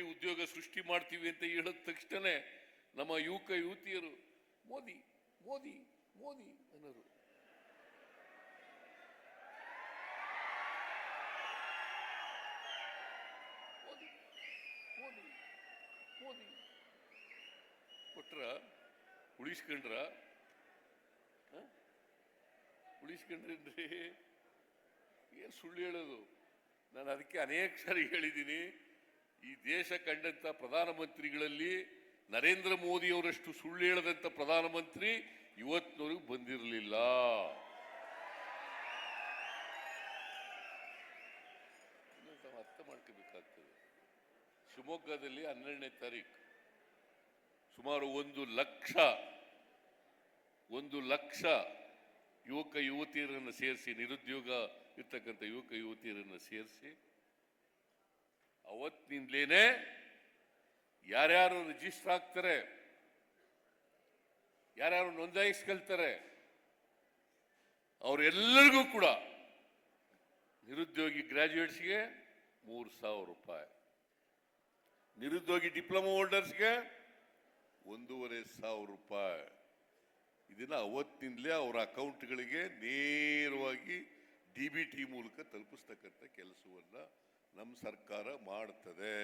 ಕೋಟಿ ಉದ್ಯೋಗ ಸೃಷ್ಟಿ ಮಾಡ್ತೀವಿ ಅಂತ ಹೇಳಿದ ತಕ್ಷಣ ನಮ್ಮ ಯುವಕ ಯುವತಿಯರು, ಮೋದಿ ಮೋದಿ ಮೋದಿ ಅನ್ನೋರು. ಮೋದಿ ಮೋದಿ ಕೊಟ್ರ, ಉಳಿಸ್ಕೊಂಡ್ರ? ಉಳಿಸ್ಕೊಂಡ್ರಿ ಏನ್ ಸುಳ್ಳು ಹೇಳೋದು? ನಾನು ಅದಕ್ಕೆ ಅನೇಕ ಸಾರಿ ಹೇಳಿದ್ದೀನಿ. ಈ ದೇಶ ಕಂಡಂತ ಪ್ರಧಾನಮಂತ್ರಿಗಳಲ್ಲಿ ನರೇಂದ್ರ ಮೋದಿ ಅವರಷ್ಟು ಸುಳ್ಳು ಹೇಳದಂತ ಪ್ರಧಾನಮಂತ್ರಿ ಇವತ್ತಿನವರೆಗೂ ಬಂದಿರಲಿಲ್ಲ. ಅರ್ಥ ಮಾಡ್ಕೋಬೇಕಾಗ್ತದೆ. ಶಿವಮೊಗ್ಗದಲ್ಲಿ ಹನ್ನೆರಡನೇ ತಾರೀಕು ಸುಮಾರು ಒಂದು ಲಕ್ಷ ಒಂದು ಲಕ್ಷ ಯುವಕ ಯುವತಿಯರನ್ನು ಸೇರಿಸಿ ನಿರುದ್ಯೋಗ ಇರ್ತಕ್ಕಂಥ ಯುವಕ ಯುವತಿಯರನ್ನು ಸೇರಿಸಿ ಅವತ್ತಿನಿಂದಲೇನೆ ಯಾರ್ಯಾರು ರಿಜಿಸ್ಟರ್ ಆಗ್ತಾರೆ, ಯಾರ್ಯಾರು ನೋಂದಾಯಿಸ್ಕೊಳ್ತಾರೆ, ಅವರೆಲ್ಲರಿಗೂ ಕೂಡ ನಿರುದ್ಯೋಗಿ ಗ್ರಾಜ್ಯುಯೇಟ್ಸ್ಗೆ ಮೂರು ಸಾವಿರ ರೂಪಾಯಿ, ನಿರುದ್ಯೋಗಿ ಡಿಪ್ಲೊಮಾ ಹೋಲ್ಡರ್ಸ್ಗೆ ಒಂದೂವರೆ ಸಾವಿರ ರೂಪಾಯಿ. ಇದನ್ನು ಅವತ್ತಿನಿಂದಲೇ ಅವರ ಅಕೌಂಟ್ಗಳಿಗೆ ನೇರವಾಗಿ ಡಿ ಬಿ ಟಿ ಮೂಲಕ ತಲುಪಿಸ್ತಕ್ಕಂಥ ಕೆಲಸವನ್ನ ನಮ್ಮ ಸರ್ಕಾರ ಮಾಡ್ತದೆ.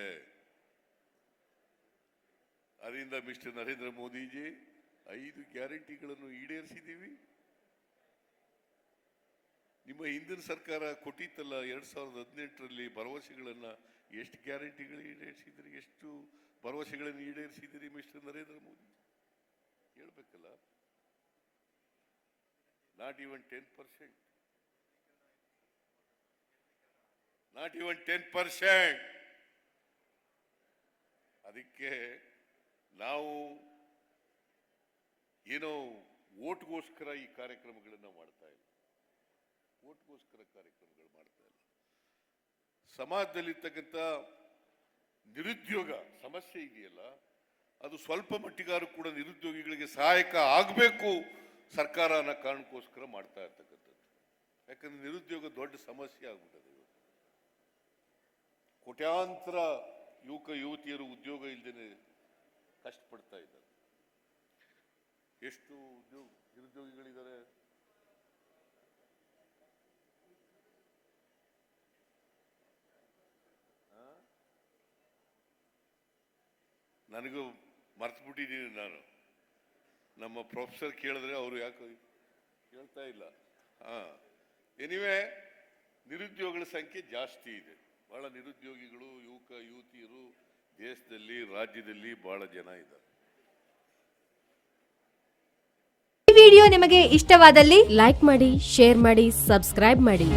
ಅದರಿಂದ ಮಿಸ್ಟರ್ ನರೇಂದ್ರ ಮೋದಿಜಿ ಐದು ಗ್ಯಾರಂಟಿಗಳನ್ನು ಈಡೇರಿಸಿದ್ದೀವಿ. ನಿಮ್ಮ ಹಿಂದಿನ ಸರ್ಕಾರ ಕೊಟ್ಟಿತ್ತಲ್ಲ, ಎರಡ್ ಸಾವಿರದ ಹದಿನೆಂಟರಲ್ಲಿ ಭರವಸೆಗಳನ್ನು ಎಷ್ಟು ಗ್ಯಾರಂಟಿಗಳು ಈಡೇರಿಸಿದ್ರಿ, ಎಷ್ಟು ಭರವಸೆಗಳನ್ನು ಈಡೇರಿಸಿದಿರಿ ಮಿಸ್ಟರ್ ನರೇಂದ್ರ ಮೋದಿ ಹೇಳ್ಬೇಕಲ್ಲ. Not even ten percent. Not even ten percent ಅದಕ್ಕೆ ನಾವು, ಏನೋ ಓಟ್ಗೋಸ್ಕರ ಈ ಕಾರ್ಯಕ್ರಮಗಳನ್ನು ಮಾಡ್ತಾ ಇಲ್ಲ. ಓಟ್ಗೋಸ್ಕರ ಕಾರ್ಯಕ್ರಮಗಳು ಮಾಡ್ತಾ ಇಲ್ಲ. ಸಮಾಜದಲ್ಲಿರ್ತಕ್ಕಂಥ ನಿರುದ್ಯೋಗ ಸಮಸ್ಯೆ ಇದೆಯಲ್ಲ, ಅದು ಸ್ವಲ್ಪ ಮಟ್ಟಿಗಾರು ಕೂಡ ನಿರುದ್ಯೋಗಿಗಳಿಗೆ ಸಹಾಯಕ ಆಗಬೇಕು ಸರ್ಕಾರ ಅನ್ನೋ ಕಾರಣಕ್ಕೋಸ್ಕರ ಮಾಡ್ತಾ ಇರ್ತಕ್ಕಂಥದ್ದು. ಯಾಕಂದ್ರೆ ನಿರುದ್ಯೋಗ ದೊಡ್ಡ ಸಮಸ್ಯೆ ಆಗ್ಬಿಟ್ಟದೆ ಕೋಟ್ಯಾಂತರ ಯುವಕ, ಯುವತಿಯರು ಉದ್ಯೋಗ ಇಲ್ಲದೇನೆ ಕಷ್ಟಪಡ್ತಾ ಇದ್ದಾರೆ. ಎಷ್ಟು ಉದ್ಯೋಗ ನಿರುದ್ಯೋಗಿಗಳಿದ್ದಾರೆ? ನನಗೂ ಮರ್ತು ಬಿಟ್ಟಿದ್ದೀನಿ ನಾನು. ನಮ್ಮ ಪ್ರೊಫೆಸರ್ ಕೇಳಿದ್ರೆ ಅವರು ಯಾಕೆ ಕೇಳ್ತಾ ಇಲ್ಲ. ಹಾ. ಎನಿವೆ ನಿರುದ್ಯೋಗಗಳ ಸಂಖ್ಯೆ ಜಾಸ್ತಿ ಇದೆ. ಬಹಳ ನಿರುದ್ಯೋಗಿಗಳು, ಯುವಕ, ಯುವತಿಯರು ದೇಶದಲ್ಲಿ, ರಾಜ್ಯದಲ್ಲಿ ಬಹಳ ಜನ ಇದ್ದಾರೆ. ಈ ವಿಡಿಯೋ ನಿಮಗೆ ಇಷ್ಟವಾದಲ್ಲಿ ಲೈಕ್ ಮಾಡಿ, ಶೇರ್ ಮಾಡಿ, ಸಬ್ಸ್ಕ್ರೈಬ್ ಮಾಡಿ.